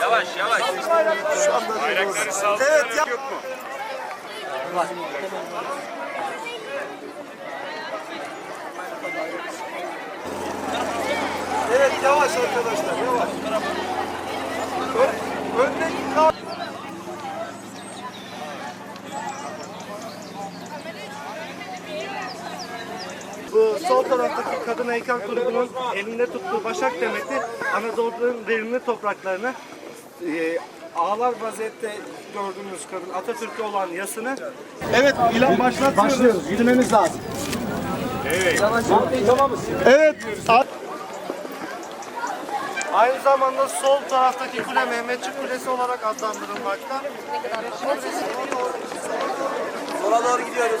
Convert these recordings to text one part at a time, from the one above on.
Yavaş yavaş. Bayrakları saldı. Evet ya. Yok mu? Evet yavaş arkadaşlar yavaş. Sol taraftaki kadın heykel grubunun elinde tuttuğu başak demeti Anadolu'nun verimli topraklarını e, ağlar vaziyette gördüğümüz kadın Atatürk'e olan yasını Evet ilan başlatıyoruz. Başlıyoruz. Yürümemiz lazım. Evet. Evet. Aynı zamanda sol taraftaki kule Mehmetçik Kulesi olarak adlandırılmakta. Sola doğru gidiyoruz.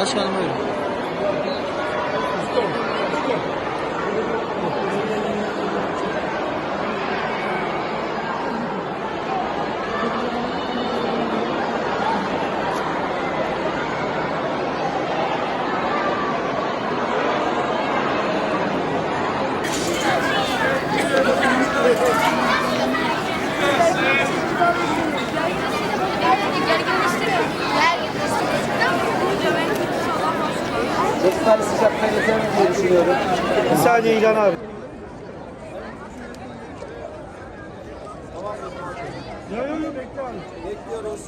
Başkanım öyle. Çocukları sıcakta yeter diye düşünüyorum. Bir saniye İlhan abi. Yok yok yok bekle abi. Bekliyoruz.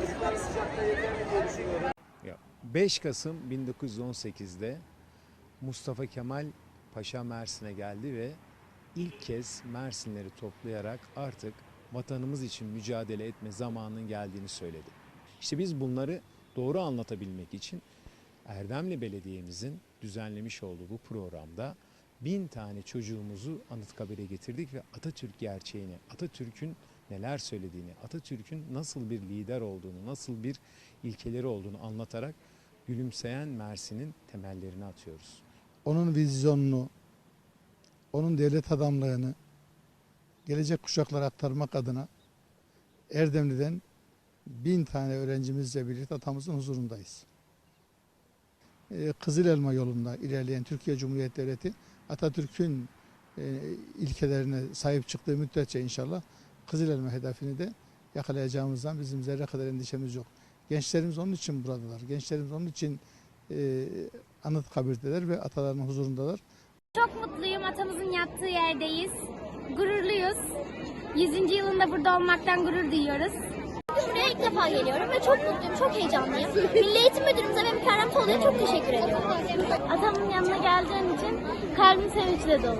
Çocukları sıcakta yeter diye düşünüyorum. Ya, 5 Kasım 1918'de Mustafa Kemal Paşa Mersin'e geldi ve ilk kez Mersinleri toplayarak artık vatanımız için mücadele etme zamanının geldiğini söyledi. İşte biz bunları doğru anlatabilmek için Erdemli Belediye'mizin düzenlemiş olduğu bu programda bin tane çocuğumuzu Anıtkabir'e getirdik ve Atatürk gerçeğini, Atatürk'ün neler söylediğini, Atatürk'ün nasıl bir lider olduğunu, nasıl bir ilkeleri olduğunu anlatarak gülümseyen Mersin'in temellerini atıyoruz. onun vizyonunu, onun devlet adamlığını gelecek kuşaklara aktarmak adına Erdemli'den bin tane öğrencimizle birlikte atamızın huzurundayız. Ee, Kızıl Elma yolunda ilerleyen Türkiye Cumhuriyeti Devleti Atatürk'ün e, ilkelerine sahip çıktığı müddetçe inşallah Kızıl Elma hedefini de yakalayacağımızdan bizim zerre kadar endişemiz yok. Gençlerimiz onun için buradalar. Gençlerimiz onun için e, Anıtkabir'deler ve atalarının huzurundalar. çok mutluyum. Atamızın yattığı yerdeyiz. Gururluyuz. 100. yılında burada olmaktan gurur duyuyoruz. İlk defa geliyorum ve çok mutluyum, çok heyecanlıyım. Milli Eğitim Müdürümüze ve Mükerrem Tolu'ya çok teşekkür ediyorum. Atamın yanına geldiğim için kalbim sevinçle dolu.